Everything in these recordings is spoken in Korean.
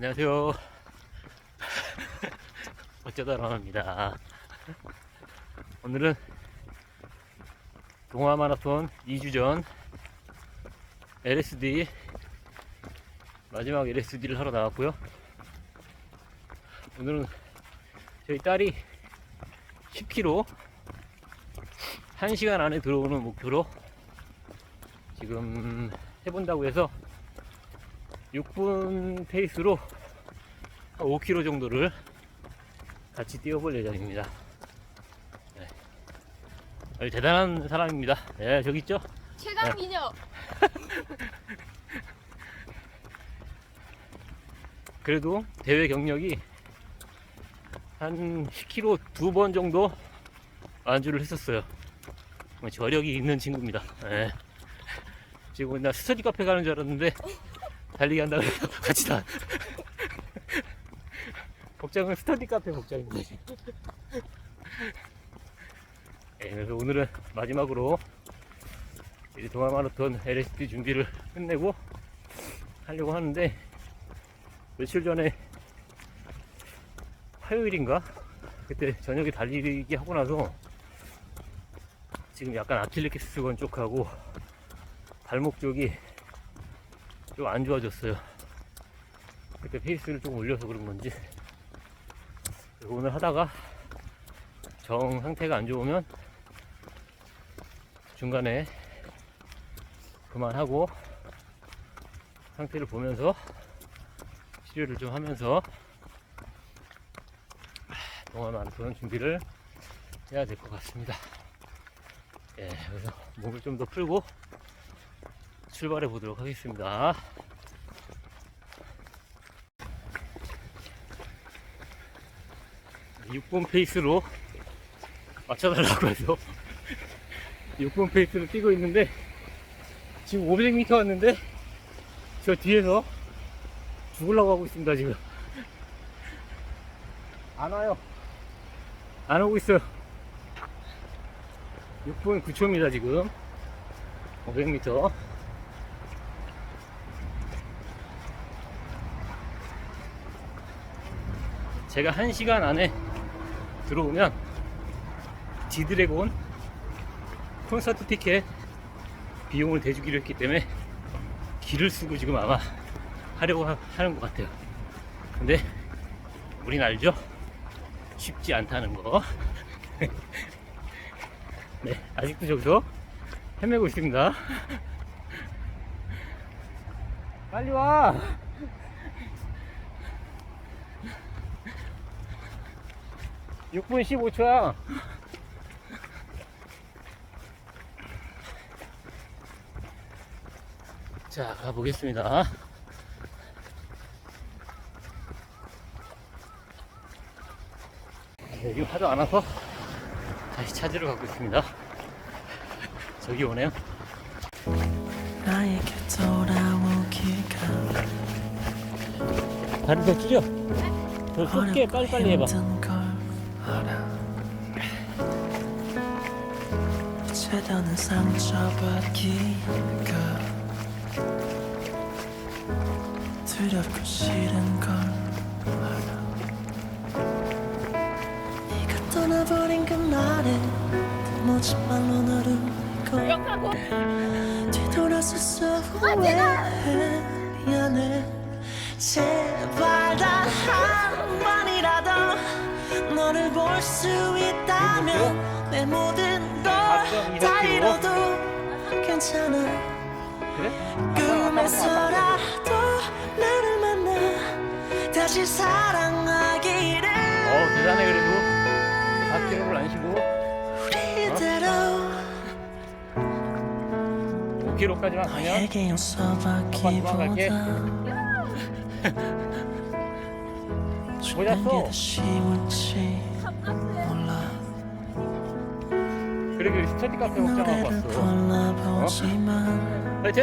안녕하세요. 어쩌다 라합니다 오늘은 동화 마라톤 2주 전 LSD 마지막 LSD를 하러 나왔고요. 오늘은 저희 딸이 10km 1시간 안에 들어오는 목표로 지금 해본다고 해서 6분 페이스로 한 5km 정도를 같이 뛰어볼 예정입니다. 네. 대단한 사람입니다. 네, 저기 있죠? 최강 미녀. 그래도 대회 경력이 한 10km 두 번 정도 완주를 했었어요. 뭐 저력이 있는 친구입니다. 네. 지금 나 스터디 카페 가는 줄 알았는데 달리기 한다고 같이 다. 복장은 스터디 카페 복장입니다. 네, 그래서 오늘은 마지막으로 이 동아 마라톤 LSD 준비를 끝내고 하려고 하는데 며칠 전에 화요일인가 그때 저녁에 달리기 하고 나서 지금 약간 아킬레스 건 쪽하고 발목 쪽이 좀 안 좋아졌어요. 그때 페이스를 좀 올려서 그런 건지 그리고 오늘 하다가 정 상태가 안 좋으면 중간에 그만하고 상태를 보면서 치료를 좀 하면서 동안 마라톤 준비를 해야 될 것 같습니다. 예, 그래서 몸을 좀 더 풀고 출발해 보도록 하겠습니다. 육분 페이스로 맞춰달라고 해서 6분 페이스로 뛰고 있는데 지금 500m 왔는데 저 뒤에서 죽으려고 하고 있습니다 지금. 안 와요. 안 오고 있어요. 6분 9초입니다 지금. 500m 제가 1시간 안에 들어오면 지드래곤 콘서트 티켓 비용을 대주기로 했기 때문에 길을 쓰고 지금 아마 하려고 하- 하는 것 같아요. 근데 우린 알죠? 쉽지 않다는 거. 네, 아직도 저기서 헤매고 있습니다. 빨리 와! 육분 15초야. 자, 가보겠습니다. 네, 지금 하도 안 와서 다시 찾으러 가고 있습니다. 저기 오네요. 나에게 돌아오기가 다리 더 줄여. 더 좁게 빨리빨리 해봐. 알아 더는 상처받기가 두렵고 싫은 걸 알아. 네가 떠나버린 그날에 모진 말로 너를 잊고 기억하고. 뒤돌아서 서 후회해 미안해. 제발 단 한 번이라도 너를 볼 수 있다면 내 모든 걸다 잃어도 괜찮아. 그래? 꿈에서라도 나를 만나 다시 사랑하기를. 어, 대단해, 그래도. 4km를 안 쉬고. 우리대로 5km까지만 가면 너에게 용서받기보다 모자 주는 써. 게더 쉬울지 몰라 그래, 그 스터디 카페 복장하고 노래를 왔어. 화이팅!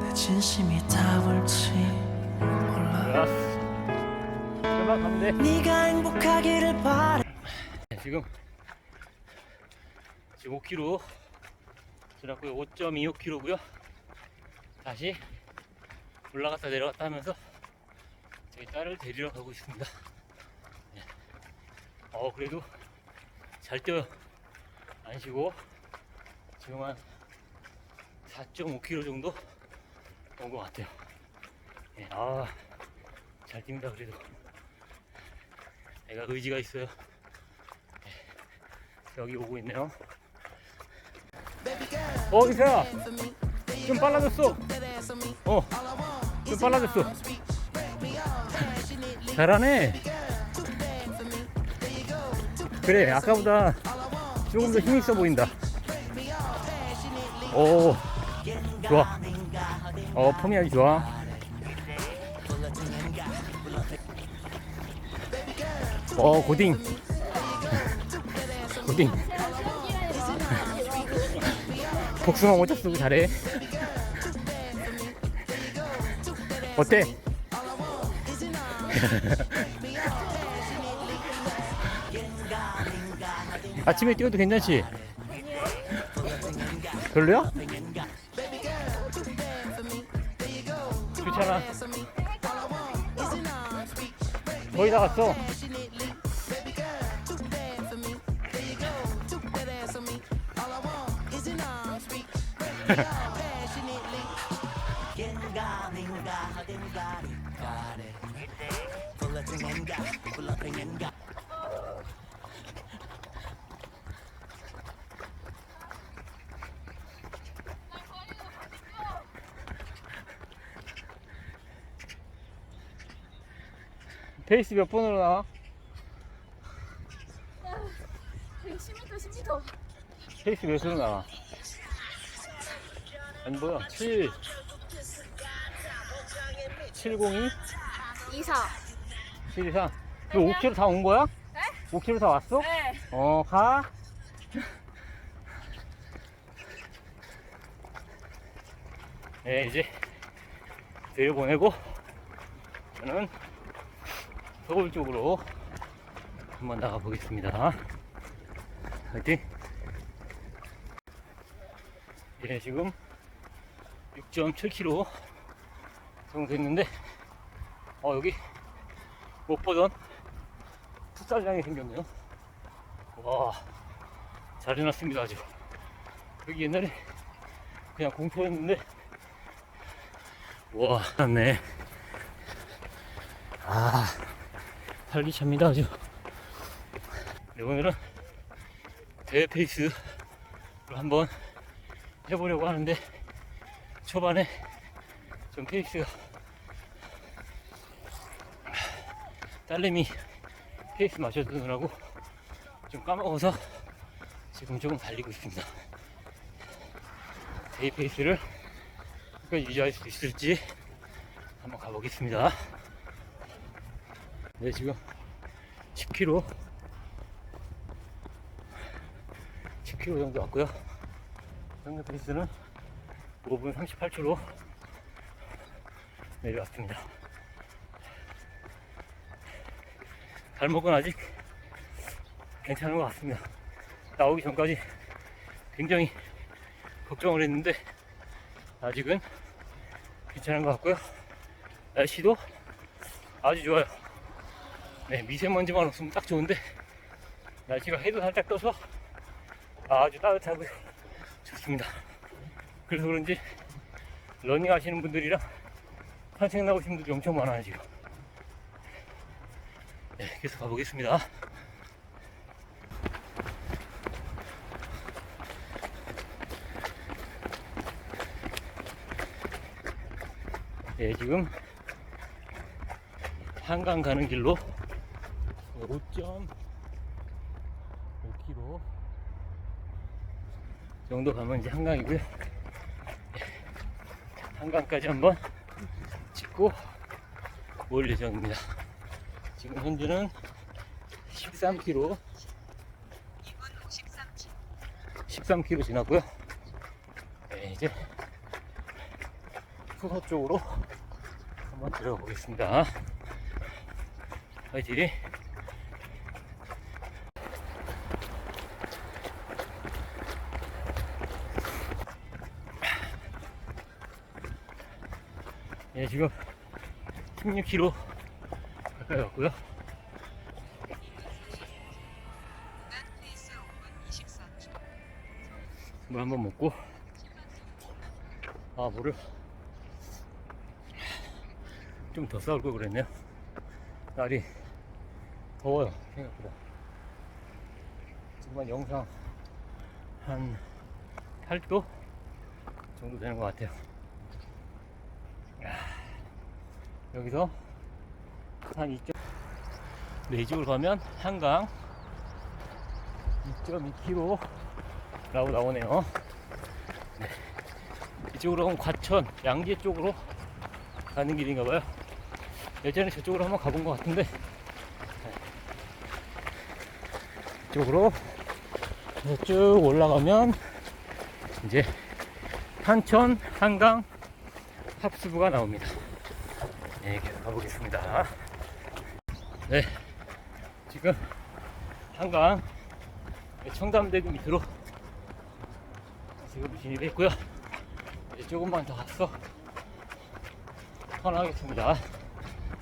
내 진심이 몰라. 금방 가면 돼. 네가 행복하기를 바래 네, 지금 지금 5km 지났고요. 5.25km고요. 다시 올라갔다 내려갔다 하면서 저희 딸을 데리러 가고 있습니다. 네. 어 그래도 잘 뛰어 안 쉬고 지금 한 4.5km 정도 온 것 같아요. 네, 아, 잘 뜁니다, 그래도. 애가 의지가 있어요. 네, 여기 오고 있네요. 어, 이사야! 좀 빨라졌어! 어, 좀 빨라졌어. 잘하네! 그래, 아까보다 조금 더 힘있어 보인다. 오, 좋아. 어, 폼이 아주 좋아. 어, 고딩. 고딩. 복숭아 모자 쓰고 잘해. 어때? 아침에 뛰어도 괜찮지? 별로야? 괜찮아. 거의 다 왔어. 페이스 몇 번으로 나와? 10m, 10m. 페이스 몇으로 나와? 안 보여. 7 702 2사. 724 너 5km 다 온 거야? 네? 5km 다 왔어? 네. 어, 가. 네, 이제 내려보내고 저는 서울 쪽으로 한번 나가 보겠습니다. 화이팅! 예, 지금 6.7km 정도 됐는데, 어, 여기 못 보던 풋살장이 생겼네요. 와, 잘 해놨습니다, 아주. 여기 옛날에 그냥 공터였는데, 와, 맞네. 아, 활기찹니다, 아주. 네, 오늘은 대회 페이스로 한번 해보려고 하는데, 초반에 좀 페이스가 딸내미 페이스 맞춰주느라고 좀 까먹어서 지금 조금 달리고 있습니다. 데이 페이스를 유지할 수 있을지 한번 가보겠습니다. 네, 지금 10km 10km 정도 왔고요. 평균 페이스는 5분 38초로 내려왔습니다. 발목은 아직 괜찮은 것 같습니다. 나오기 전까지 굉장히 걱정을 했는데 아직은 괜찮은 것 같고요. 날씨도 아주 좋아요. 네, 미세먼지만 없으면 딱 좋은데 날씨가 해도 살짝 떠서 아주 따뜻하고 좋습니다. 그래서 그런지 러닝 하시는 분들이랑 산책 나오신 분들이 엄청 많아요 지금. 네, 계속 가보겠습니다. 네, 지금 한강 가는 길로 5.5km 정도 가면 이제 한강이고요. 네, 한강까지 한번 찍고 올 예정입니다. 지금 현재는 13km 13km 지났고요. 네, 이제 수서 쪽으로 한번 들어가 보겠습니다. 화이팅! 예, 지금 16km 왔고요. 물 한번 먹고. 아 물을 좀 더 싸울 걸 그랬네요. 날이 더워요 생각보다. 한 영상 한 8도 정도 되는 것 같아요. 야, 여기서 한 2. 네, 이쪽으로 가면 한강 2.2km 라고 나오네요. 네. 이쪽으로 가면 과천, 양재 쪽으로 가는 길인가 봐요. 예전에 저쪽으로 한번 가본 것 같은데, 네. 이쪽으로 쭉 올라가면 이제 한천, 한강, 합수부가 나옵니다. 네, 계속 가보겠습니다. 네, 지금 한강 청담대교 밑으로 지금 진입했고요. 이제 조금만 더 가서 턴하겠습니다.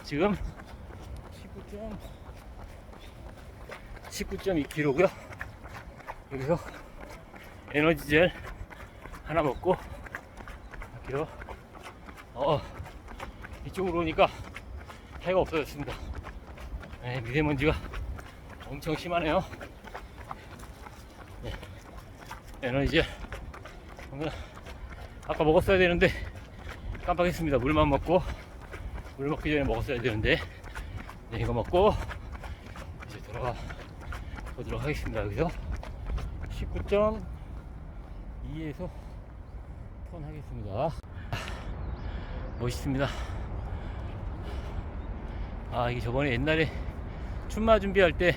지금 19점 19.2km고요. 여기서 에너지젤 하나 먹고 갈게요. 어, 이쪽으로 오니까 해가 없어졌습니다. 네, 미세먼지가 엄청 심하네요. 네, 에너지젤 오늘 아까 먹었어야 되는데 깜빡했습니다. 물만 먹고 물 먹기 전에 먹었어야 되는데 네, 이거 먹고 이제 돌아가 보도록 하겠습니다. 여기서 19.2에서 턴 하겠습니다. 멋있습니다. 아 이게 저번에 옛날에 춘마 준비할 때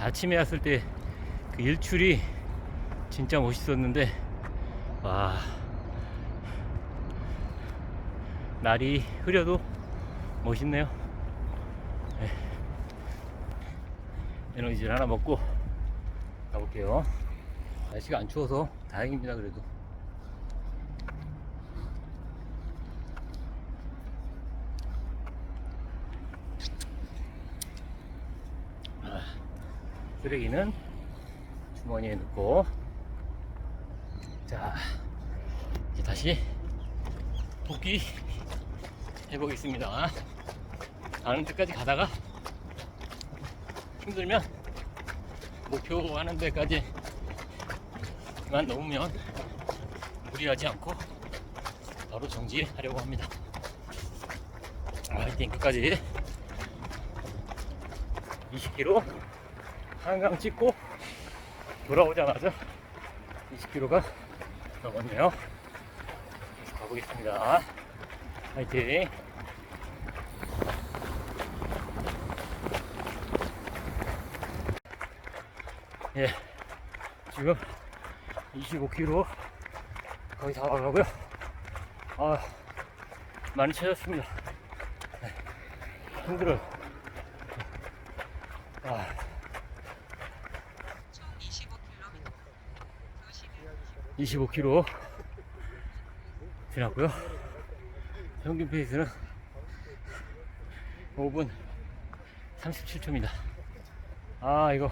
아침에 왔을 때 그 일출이 진짜 멋있었는데 와 날이 흐려도 멋있네요. 네. 에너지를 하나 먹고 가볼게요. 날씨가 안 추워서 다행입니다. 그래도. 쓰레기는 주머니에 넣고. 자 이제 다시 복귀 해보겠습니다. 가는 데까지 가다가 힘들면 목표 하는 데까지 만 넘으면 무리하지 않고 바로 정지하려고 합니다. 화이팅 끝까지. 20km 한강 찍고 돌아오자마자 20km가 넘었네요. 가보겠습니다. 화이팅! 예, 지금 25km 거의 다 와가고요. 아, 많이 찾았습니다. 네, 힘들어요. 아. 25km 지났고요. 평균 페이스는 5분 37초입니다. 아 이거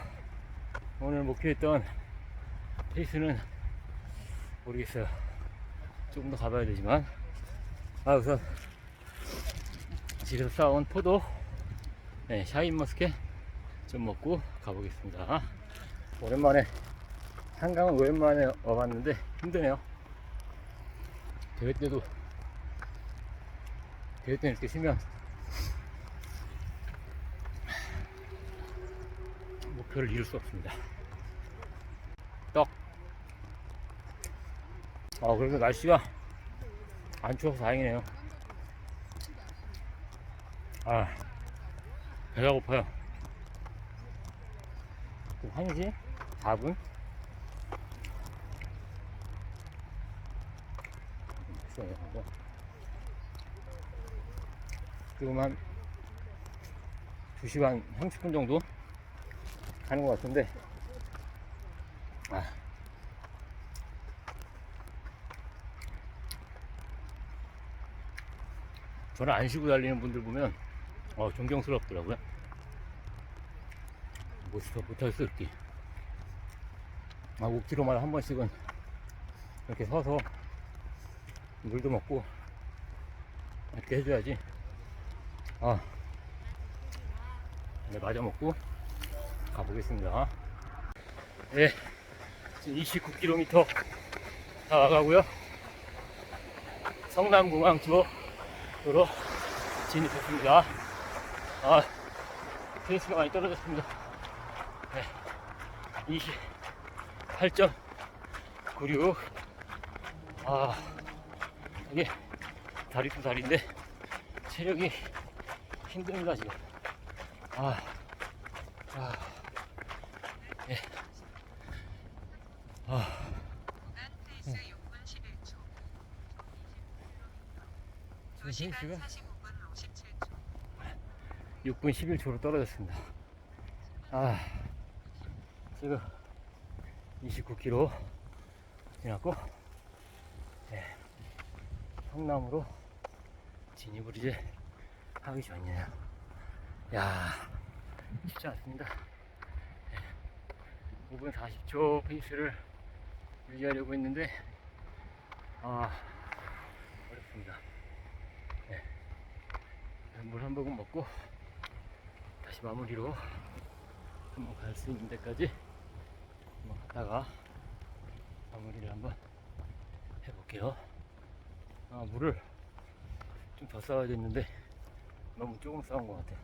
오늘 목표했던 페이스는 모르겠어요. 조금 더 가봐야 되지만 아 우선 집에서 싸온 포도 네, 샤인머스켓 좀 먹고 가보겠습니다. 오랜만에 한강은 오랜만에 와봤는데 힘드네요. 대회 때도 대회 때는 이렇게 쉬면 목표를 이룰 수 없습니다. 떡. 아 그래도 날씨가 안 추워서 다행이네요. 아 배가 고파요. 지금 1시 4분 있어요. 이거. 지금 한 2시간 30분 정도 가는 것 같은데, 아. 저는 안 쉬고 달리는 분들 보면 어, 존경스럽더라고요. 못, 못할 수 없기. 아, 5km마다 한 번씩은 이렇게 서서 물도 먹고 이렇게 해줘야지. 아, 네, 맞아 먹고 가보겠습니다. 네, 지금 29km 다 와가고요. 성남공항 쪽으로 진입했습니다. 아, 페이스가 많이 떨어졌습니다. 네, 28.96. 아, 이게 다리 또 다리인데 체력이 힘듭니다 지금. 아, 아, 예. 아. 지금 지금 6분 11초로 떨어졌습니다. 아, 지금 29km 지났고, 네, 성남으로 진입을 이제 하기 전이에요. 야, 쉽지 않습니다. 네, 5분 40초 페이스를 유지하려고 했는데, 아, 어렵습니다. 네, 물한 모금 먹고, 다시 마무리로 한번 갈 수 있는 데까지 한번 갔다가 마무리를 한번 해볼게요. 아, 물을 좀 더 쌓아야겠는데 너무 조금 쌓은 것 같아요.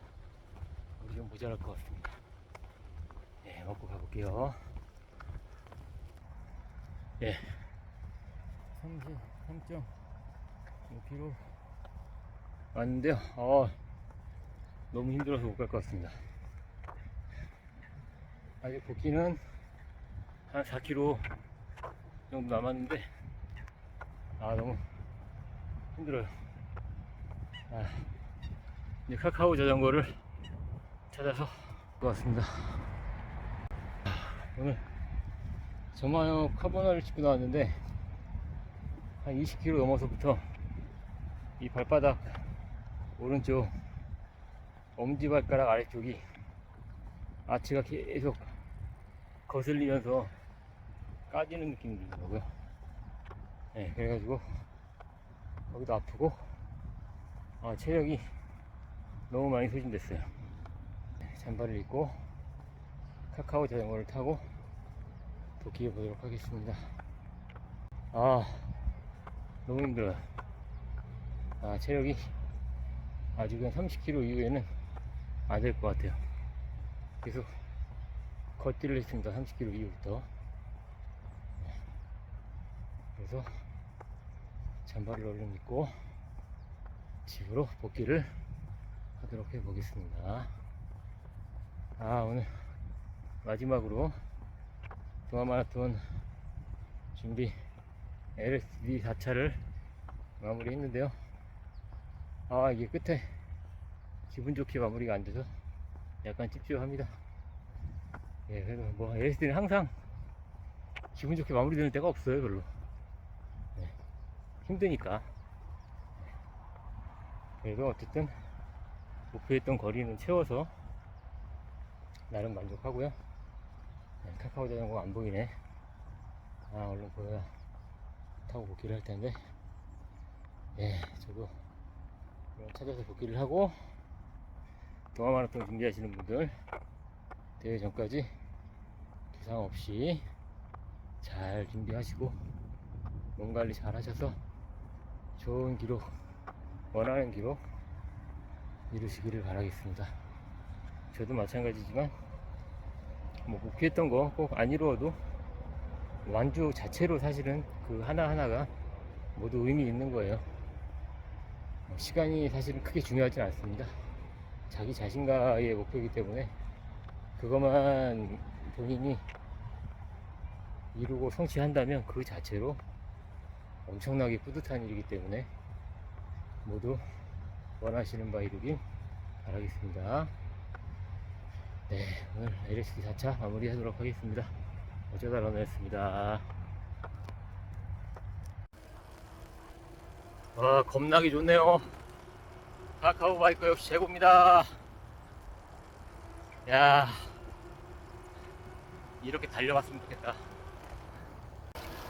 물이 좀 모자랄 것 같습니다. 예, 먹고 가볼게요. 예. 33.5km 왔는데요. 어, 너무 힘들어서 못 갈 것 같습니다. 아직 복귀는 한 4km 정도 남았는데, 아, 너무 힘들어요. 아, 이제 카카오 자전거를 찾아서 것 같습니다. 아, 오늘 저마요 카보나를 찍고 나왔는데, 한 20km 넘어서부터 이 발바닥 오른쪽 엄지발가락 아래쪽이 아치가 계속 거슬리면서 까지는 느낌이 들더라고요. 네, 그래가지고 거기도 아프고 아, 체력이 너무 많이 소진됐어요. 네, 잠바를 입고 카카오 자전거를 타고 복귀해 보도록 하겠습니다. 아, 너무 힘들어요. 아, 체력이 아직 한 30km 이후에는 안 될 것 같아요. 계속 걷기를 했습니다. 30km 이후부터. 그래서 잠바를 얼른 입고 집으로 복귀를 하도록 해 보겠습니다. 아, 오늘 마지막으로 동아마라톤 준비 LSD 4차를 마무리 했는데요. 아, 이게 끝에 기분 좋게 마무리가 안 돼서 약간 찝찝합니다. 예, 그래도 뭐 LSD는 항상 기분 좋게 마무리되는 때가 없어요, 별로. 네, 힘드니까. 그래도 어쨌든 목표했던 거리는 채워서 나름 만족하고요. 네, 카카오 자전거 안 보이네. 아, 얼른 보여야 타고 복귀를 할 텐데. 예, 저도 찾아서 복귀를 하고 동아 마라톤 준비하시는 분들 대회 전까지 부상 없이 잘 준비하시고 몸 관리 잘 하셔서 좋은 기록 원하는 기록 이루시기를 바라겠습니다. 저도 마찬가지지만 뭐 목표했던 거 꼭 안 이루어도 완주 자체로 사실은 그 하나하나가 모두 의미 있는 거예요. 뭐 시간이 사실은 크게 중요하진 않습니다. 자기 자신과의 목표이기 때문에 그것만 본인이 이루고 성취한다면 그 자체로 엄청나게 뿌듯한 일이기 때문에 모두 원하시는 바 이루길 바라겠습니다. 네, 오늘 LSD 4차 마무리 하도록 하겠습니다. 어쩌다 러너였습니다. 와, 겁나게 좋네요. 카카오 바이크 역시 최고입니다. 야, 이렇게 달려봤으면 좋겠다.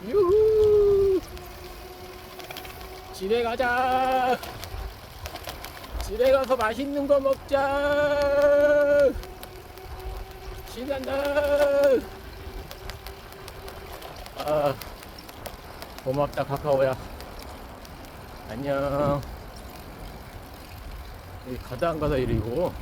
유후! 집에 가자! 집에 가서 맛있는 거 먹자! 신난다! 아, 고맙다, 카카오야. 안녕. 가다 안 가다 이거.